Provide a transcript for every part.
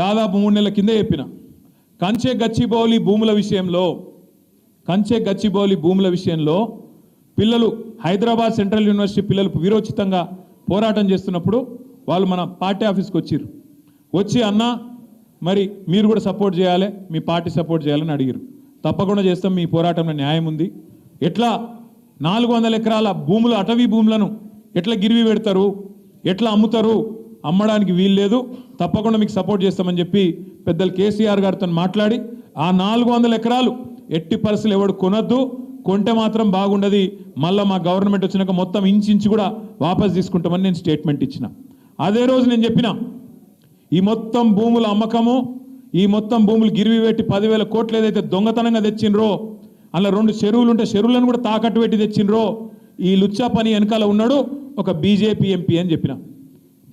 దాదాపు మూడు నెలల కింద చెప్పిన. కంచె గచ్చిబౌలి భూముల విషయంలో కంచె గచ్చిబౌలి భూముల విషయంలో పిల్లలు హైదరాబాద్ సెంట్రల్ యూనివర్సిటీ పిల్లలు వీరోచితంగా పోరాటం చేస్తున్నప్పుడు వాళ్ళు మన పార్టీ ఆఫీస్కి వచ్చిర్రు. వచ్చి అన్న మరి మీరు కూడా సపోర్ట్ చేయాలి మీ పార్టీ సపోర్ట్ చేయాలని అడిగారు తప్పకుండా చేస్తాం మీ పోరాటంలో న్యాయం ఉంది. ఎట్లా నాలుగు వందల ఎకరాల భూములు అటవీ భూములను ఎట్లా గిరివి పెడతారు ఎట్లా అమ్ముతారు అమ్మడానికి వీలు లేదు. తప్పకుండా మీకు సపోర్ట్ చేస్తామని చెప్పి పెద్దలు కేసీఆర్ గారితో మాట్లాడి ఆ నాలుగు వందల ఎకరాలు ఎట్టి పరిస్థితులు ఎవడు కొనొద్దు. కొంటే మాత్రం బాగుండదు. మళ్ళీ మా గవర్నమెంట్ వచ్చినాక మొత్తం ఇంచించి కూడా వాపస్ తీసుకుంటామని నేను స్టేట్మెంట్ ఇచ్చిన. అదే రోజు నేను చెప్పిన ఈ మొత్తం భూముల అమ్మకము ఈ మొత్తం భూములు గిరివి పెట్టి పదివేల కోట్లు ఏదైతే దొంగతనంగా తెచ్చిండ్రో అలా రెండు చెరువులు ఉంటే చెరువులను కూడా తాకట్టు పెట్టి తెచ్చిండ్రో ఈ లుచ్చా పని వెనకాల ఉన్నాడు ఒక బీజేపీ ఎంపీ అని చెప్పిన.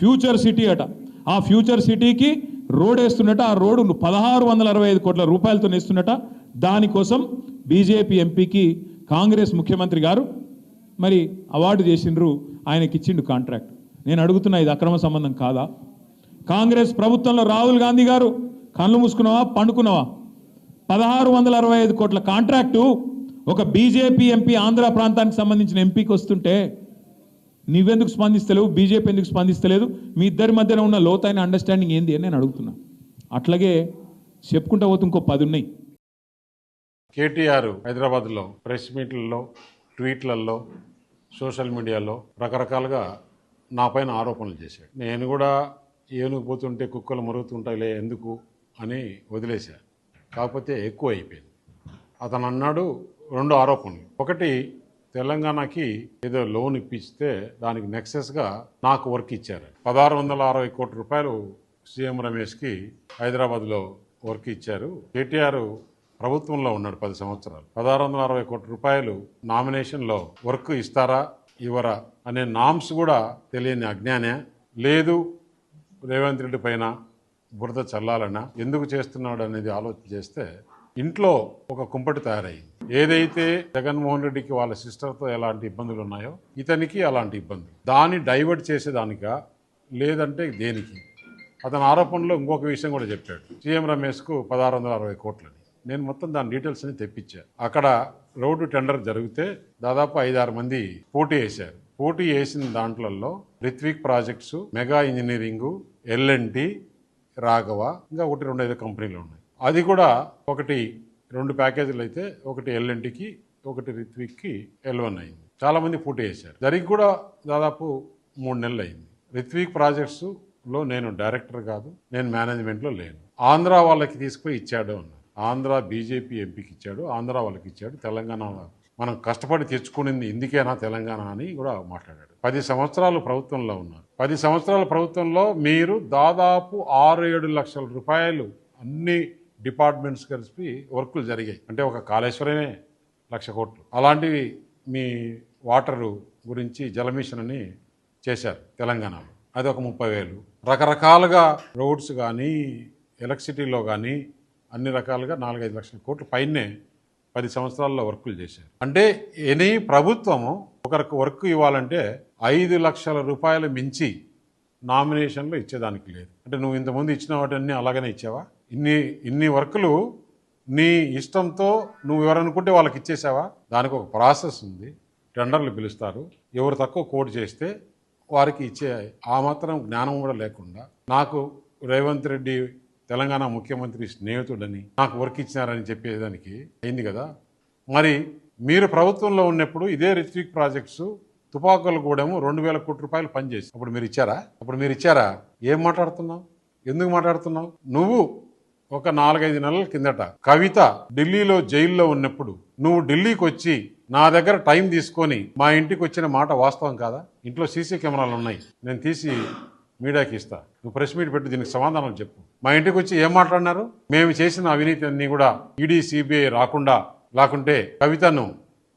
ఫ్యూచర్ సిటీ అట. ఆ ఫ్యూచర్ సిటీకి రోడ్ వేస్తున్నట ఆ రోడ్డు పదహారు వందల అరవై ఐదు కోట్ల రూపాయలతో వేస్తున్నట దానికోసం బీజేపీ ఎంపీకి కాంగ్రెస్ ముఖ్యమంత్రి గారు మరి అవార్డు చేసిండ్రు. ఆయనకి ఇచ్చిండు కాంట్రాక్ట్. నేను అడుగుతున్నా ఇది అక్రమ సంబంధం కాదా? కాంగ్రెస్ ప్రభుత్వంలో రాహుల్ గాంధీ గారు కళ్ళు మూసుకున్నావా పండుకున్నావా? పదహారు వందల అరవై ఐదు కోట్ల కాంట్రాక్టు ఒక బీజేపీ ఎంపీ ఆంధ్ర ప్రాంతానికి సంబంధించిన ఎంపీకి వస్తుంటే నువ్వెందుకు స్పందిస్తలేవు? బీజేపీ ఎందుకు స్పందిస్తలేదు? మీ ఇద్దరి మధ్యన ఉన్న లోతైన అండర్స్టాండింగ్ ఏంది అని నేను అడుగుతున్నా. అట్లాగే చెప్పుకుంటా పోతే ఇంకో పది ఉన్నాయి. కేటీఆర్ హైదరాబాద్లో ప్రెస్ మీట్లలో ట్వీట్లలో సోషల్ మీడియాలో రకరకాలుగా నా పైన ఆరోపణలు చేశాడు. నేను కూడా ఏనుగు పోతుంటే కుక్కలు మరుగుతుంటాయిలే ఎందుకు అని వదిలేశాను కాకపోతే ఎక్కువ అయిపోయింది. అతను అన్నాడు రెండు ఆరోపణలు. ఒకటి తెలంగాణకి ఏదో లోన్ ఇప్పిస్తే దానికి నెక్సెస్గా నాకు వర్క్ ఇచ్చారు. పదహారు వందల అరవై కోట్ల రూపాయలు సీఎం రమేష్కి హైదరాబాద్లో వర్క్ ఇచ్చారు. కేటీఆర్ ప్రభుత్వంలో ఉన్నాడు పది సంవత్సరాలు. పదహారు వందల అరవై కోట్ల రూపాయలు నామినేషన్లో వర్క్ ఇస్తారా ఇవ్వరా అనే నామ్స్ కూడా తెలియని అజ్ఞానే. లేదు రేవంత్ రెడ్డి పైన బురద చల్లాలన్నా ఎందుకు చేస్తున్నాడు అనేది ఆలోచన చేస్తే ఇంట్లో ఒక కుంపటి తయారయ్యింది ఏదైతే జగన్మోహన్ రెడ్డికి వాళ్ళ సిస్టర్తో ఎలాంటి ఇబ్బందులు ఉన్నాయో ఇతనికి అలాంటి ఇబ్బందులు. దాన్ని డైవర్ట్ చేసేదానికా? లేదంటే దేనికి? అతని ఆరోపణలో ఇంకొక విషయం కూడా చెప్పాడు. సీఎం రమేష్కు పదహారు వందల అరవై కోట్లని. నేను మొత్తం దాని డీటెయిల్స్ అని తెప్పించా. అక్కడ రోడ్డు టెండర్ జరిగితే దాదాపు ఐదారు మంది పోటీ వేశారు. పోటీ వేసిన దాంట్లలో Ritwik projects mega engineering L&T Raghava ఇంకా ఒకటి రెండు ఐదు కంపెనీలు ఉన్నాయి. అది కూడా ఒకటి రెండు ప్యాకేజీలు అయితే ఒకటి ఎల్ఎన్టీకి ఒకటి రిత్విక్కి ఎల్ వన్ అయింది. చాలామంది పోటీ చేశారు. దానికి కూడా దాదాపు మూడు నెలలు అయింది. రిత్విక్ ప్రాజెక్ట్స్లో నేను డైరెక్టర్ కాదు నేను మేనేజ్మెంట్లో లేను. ఆంధ్ర వాళ్ళకి తీసుకుపోయి ఇచ్చాడు అన్నారు. ఆంధ్ర బీజేపీ ఎంపీకి ఇచ్చాడు ఆంధ్ర వాళ్ళకి ఇచ్చాడు. తెలంగాణ మనం కష్టపడి తెచ్చుకునింది ఇందుకేనా తెలంగాణ అని కూడా మాట్లాడాడు. పది సంవత్సరాలు ప్రభుత్వంలో ఉన్నారు. పది సంవత్సరాల ప్రభుత్వంలో మీరు దాదాపు ఆరు ఏడు లక్షల రూపాయలు అన్ని డిపార్ట్మెంట్స్ కలిసి వర్కులు జరిగాయి. అంటే ఒక కాళేశ్వరమే లక్ష కోట్లు. అలాంటివి మీ వాటరు గురించి జలమిషన్ అని చేశారు తెలంగాణలో. అది ఒక ముప్పై వేలు. రకరకాలుగా రోడ్స్ కానీ ఎలక్ట్రిసిటీలో కానీ అన్ని రకాలుగా నాలుగైదు లక్షల కోట్ల పైనే పది సంవత్సరాల్లో వర్కులు చేశారు. అంటే ఎనీ ప్రభుత్వము ఒకరికి వర్క్ ఇవ్వాలంటే ఐదు లక్షల రూపాయలు మించి నామినేషన్లు ఇచ్చేదానికి లేదు. అంటే నువ్వు ఇంతకుముందు ఇచ్చిన వాటన్నీ అలాగనే ఇచ్చావా? ఇన్ని ఇన్ని వర్కులు నీ ఇష్టంతో నువ్వు ఎవరనుకుంటే వాళ్ళకి ఇచ్చేసావా? దానికి ఒక ప్రాసెస్ ఉంది. టెండర్లు పిలుస్తారు. ఎవరు తక్కువ కోడ్ చేస్తే వారికి ఇచ్చే ఆ మాత్రం జ్ఞానం కూడా లేకుండా నాకు రేవంత్ రెడ్డి తెలంగాణ ముఖ్యమంత్రి స్నేహితుడని నాకు వర్క్ ఇచ్చినారని చెప్పేదానికి అయింది కదా. మరి మీరు ప్రభుత్వంలో ఉన్నప్పుడు ఇదే రిత్విక్ ప్రాజెక్ట్స్ తుపాకులు కూడాము రెండు వేల కోట్ల రూపాయలు పనిచేసి అప్పుడు మీరు ఇచ్చారా? అప్పుడు మీరు ఇచ్చారా? ఏం మాట్లాడుతున్నావు? ఎందుకు మాట్లాడుతున్నావు? నువ్వు ఒక నాలుగైదు నెలల కిందట కవిత ఢిల్లీలో జైల్లో ఉన్నప్పుడు నువ్వు ఢిల్లీకి వచ్చి నా దగ్గర టైం తీసుకొని మా ఇంటికి వచ్చిన మాట వాస్తవం కాదా? ఇంట్లో సీసీ కెమెరాలు ఉన్నాయి. నేను తీసి మీడియాకి ఇస్తా. నువ్వు ప్రెస్ మీట్ పెట్టి దీనికి సమాధానం చెప్పు. మా ఇంటికి వచ్చి ఏం మాట్లాడినారు? మేము చేసిన అవినీతి అన్ని కూడా ఈడీ సిబిఐ రాకుండా లేకుంటే కవితను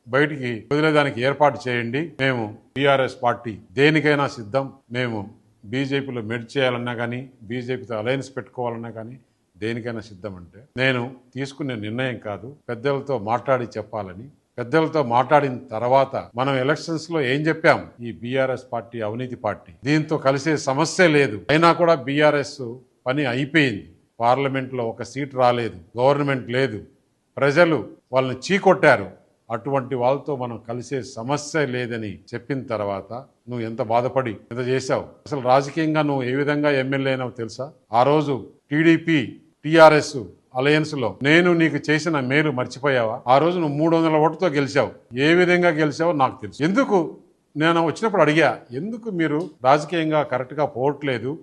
బయటికి వదిలేదానికి ఏర్పాటు చేయండి. మేము బీఆర్ఎస్ పార్టీ దేనికైనా సిద్ధం. మేము బీజేపీలో మెడ్ చేయాలన్నా కానీ బీజేపీతో అలయన్స్ పెట్టుకోవాలన్నా కానీ దేనికైనా సిద్ధం అంటే నేను తీసుకునే నిర్ణయం కాదు పెద్దలతో మాట్లాడి చెప్పాలని. పెద్దలతో మాట్లాడిన తర్వాత మనం ఎలక్షన్స్లో ఏం చెప్పాం? ఈ బీఆర్ఎస్ పార్టీ అవినీతి పార్టీ. దీంతో కలిసే సమస్య లేదు. అయినా కూడా బీఆర్ఎస్ పని అయిపోయింది. పార్లమెంట్లో ఒక సీట్ రాలేదు. గవర్నమెంట్ లేదు. ప్రజలు వాళ్ళని చీకొట్టారు. అటువంటి వాళ్ళతో మనం కలిసే సమస్య లేదని చెప్పిన తర్వాత నువ్వు ఎంత బాధపడి ఎంత చేశావు? అసలు రాజకీయంగా నువ్వు ఏ విధంగా ఎమ్మెల్యే అయినావు తెలుసా? ఆ రోజు టీడీపీ టీఆర్ఎస్ అలయన్స్లో నేను నీకు చేసిన మేలు మర్చిపోయావా? ఆ రోజు నువ్వు మూడు వందల ఓటుతో గెలిచావు. ఏ విధంగా గెలిచావో నాకు తెలుసు. ఎందుకు? నేను వచ్చినప్పుడు అడిగా ఎందుకు మీరు రాజకీయంగా కరెక్ట్గా పోవట్లేదు?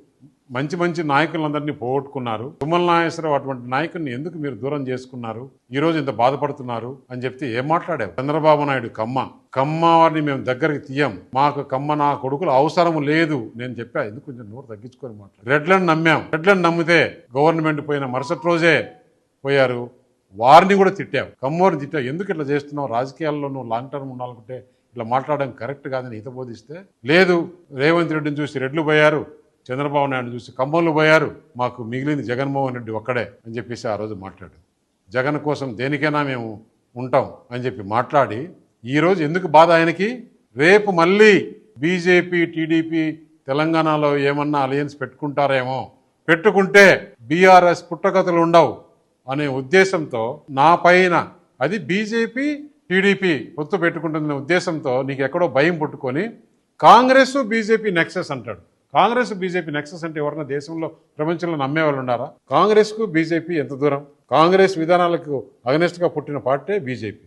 మంచి మంచి నాయకులందరినీ పోగొట్టుకున్నారు. తుమ్మల నాగేశ్వరరావు అటువంటి నాయకుడిని ఎందుకు మీరు దూరం చేసుకున్నారు? ఈ రోజు ఇంత బాధపడుతున్నారు అని చెప్తే ఏం మాట్లాడావు? చంద్రబాబు నాయుడు కమ్మ. కమ్మ వారిని మేము దగ్గరికి తీయం. మాకు కమ్మ నా కొడుకులు అవసరం లేదు నేను చెప్పా. ఎందుకు కొంచెం నోరు తగ్గించుకొని మాట్లాడు. రెడ్లను నమ్మాం. రెడ్లను నమ్మితే గవర్నమెంట్ పోయిన మరుసటి రోజే పోయారు. వారిని కూడా తిట్టావు కమ్మోరిని తిట్టావు ఎందుకు ఇట్లా చేస్తున్నావు? రాజకీయాల్లో నువ్వు లాంగ్ టర్మ్ ఉండాలనుకుంటే ఇట్లా మాట్లాడడం కరెక్ట్ కాదని హితబోధిస్తే లేదు. రేవంత్ రెడ్డిని చూసి రెడ్లు పోయారు. చంద్రబాబు నాయుడు చూసి కమ్మలు పోయారు. మాకు మిగిలింది జగన్మోహన్ రెడ్డి ఒక్కడే అని చెప్పేసి ఆ రోజు మాట్లాడు జగన్ కోసం దేనికైనా మేము ఉంటాం అని చెప్పి మాట్లాడి ఈరోజు ఎందుకు బాధ ఆయనకి? రేపు మళ్ళీ బీజేపీ టీడీపీ తెలంగాణలో ఏమన్నా అలయన్స్ పెట్టుకుంటారేమో. పెట్టుకుంటే బీఆర్ఎస్ పుట్టగతులు ఉండవు అనే ఉద్దేశంతో నా పైన అది బీజేపీ టీడీపీ పొత్తు పెట్టుకుంటుందనే ఉద్దేశంతో నీకు ఎక్కడో భయం పుట్టుకొని కాంగ్రెస్ బీజేపీ నెక్సెస్ అంటాడు. కాంగ్రెస్ బీజేపీ నెక్సెస్ అంటే ఎవరన్నా దేశంలో ప్రపంచంలో నమ్మేవాళ్ళు ఉన్నారా? కాంగ్రెస్కు బీజేపీ ఎంత దూరం? కాంగ్రెస్ విధానాలకు అగనెస్ట్గా పుట్టిన పార్టీ బీజేపీ.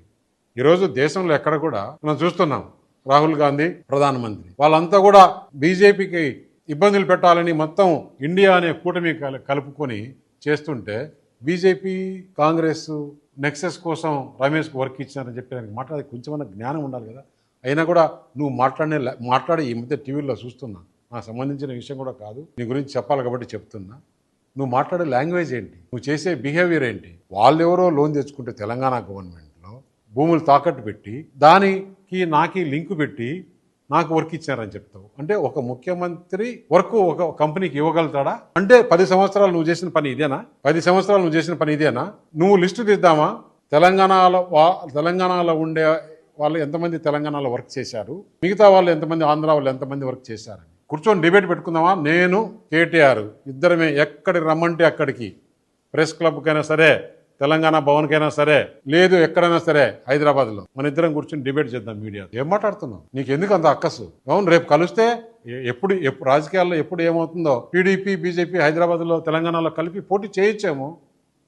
ఈరోజు దేశంలో ఎక్కడ కూడా మనం చూస్తున్నాం రాహుల్ గాంధీ ప్రధానమంత్రి. వాళ్ళంతా కూడా బీజేపీకి ఇబ్బందులు పెట్టాలని మొత్తం ఇండియా అనే కూటమి కలుపుకొని చేస్తుంటే బీజేపీ కాంగ్రెస్ నెక్సెస్ కోసం రమేష్కు వర్క్ ఇచ్చారని చెప్పి దానికి మాట్లాడే కొంచెమన్నా జ్ఞానం ఉండాలి కదా. అయినా కూడా నువ్వు మాట్లాడే మాట్లాడే ఈ మధ్య టీవీలో చూస్తున్నా. నాకు సంబంధించిన విషయం కూడా కాదు. నీ గురించి చెప్పాలి కాబట్టి చెప్తున్నా. నువ్వు మాట్లాడే లాంగ్వేజ్ ఏంటి? నువ్వు చేసే బిహేవియర్ ఏంటి? వాళ్ళెవరో లోన్ తెచ్చుకుంటే తెలంగాణ గవర్నమెంట్లో భూములు తాకట్టు పెట్టి దానికి నాకి లింకు పెట్టి నాకు వర్క్ ఇచ్చారని చెప్తావు. అంటే ఒక ముఖ్యమంత్రి వర్క్ ఒక కంపెనీకి ఇవ్వగలుగుతాడా? అంటే పది సంవత్సరాలు నువ్వు చేసిన పని ఇదేనా? పది సంవత్సరాలు నువ్వు చేసిన పని ఇదేనా? నువ్వు లిస్టు తీద్దామా? తెలంగాణలో వా తెలంగాణలో ఉండే వాళ్ళు ఎంతమంది తెలంగాణలో వర్క్ చేశారు? మిగతా వాళ్ళు ఎంతమంది ఆంధ్ర వాళ్ళు ఎంతమంది వర్క్ చేశారని? కూర్చొని డిబేట్ పెట్టుకుందామా? నేను కేటీఆర్ ఇద్దరమే ఎక్కడికి రమ్మంటే అక్కడికి. ప్రెస్ క్లబ్కైనా సరే తెలంగాణ భవన్కైనా సరే లేదు ఎక్కడైనా సరే హైదరాబాద్లో. మన ఇద్దరం కూర్చొని డిబేట్ చేద్దాం మీడియా. ఏం మాట్లాడుతున్నావు? నీకు ఎందుకు అంత అక్కసు? అవును రేపు కలిస్తే ఎప్పుడు ఎప్పుడు రాజకీయాల్లో ఎప్పుడు ఏమవుతుందో టీడీపీ బీజేపీ హైదరాబాద్లో తెలంగాణలో కలిపి పోటీ చేయొచ్చేమో?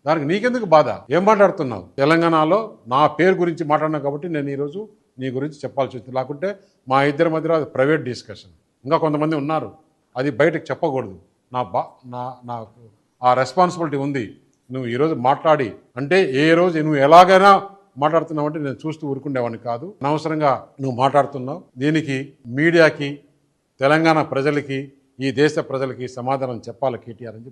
దానికి నీకెందుకు బాధ? ఏం మాట్లాడుతున్నావు? తెలంగాణలో నా పేరు గురించి మాట్లాడినా కాబట్టి నేను ఈరోజు నీ గురించి చెప్పాల్సి వచ్చింది. లేకుంటే మా ఇద్దరి మధ్యలో ప్రైవేట్ డిస్కషన్. ఇంకా కొంతమంది ఉన్నారు. అది బయటకు చెప్పకూడదు. నా బా నా నాకు ఆ రెస్పాన్సిబిలిటీ ఉంది. నువ్వు ఈరోజు మాట్లాడి అంటే ఏ రోజు నువ్వు ఎలాగైనా మాట్లాడుతున్నావంటే నేను చూస్తూ ఊరుకుండేవాడిని కాదు. అనవసరంగా నువ్వు మాట్లాడుతున్నావు. దీనికి మీడియాకి తెలంగాణ ప్రజలకి ఈ దేశ ప్రజలకి సమాధానం చెప్పాలి కేటీఆర్ అని చెప్పి